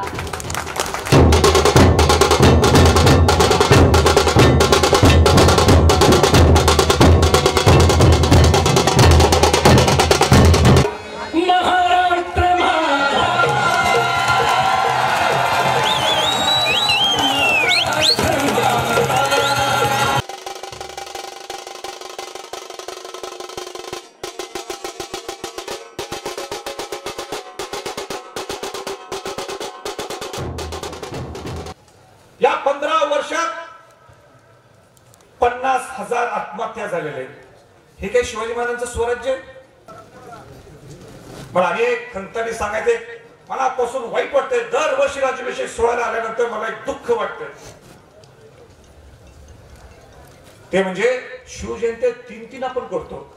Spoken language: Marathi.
와. या पंधरा वर्षात पन्नास हजार आत्महत्या झालेल्या आहेत. हे काही शिवाजी महाराजांचं स्वराज्य आहे? मला अनेक खंतांनी सांगायचे मनापासून वाईट वाटतंय. दरवर्षी राज्याभिषेक सोहळ्याला आल्यानंतर मला एक दुःख वाटतंय. ते म्हणजे शिवजयंती तीन तीन आपण करतो.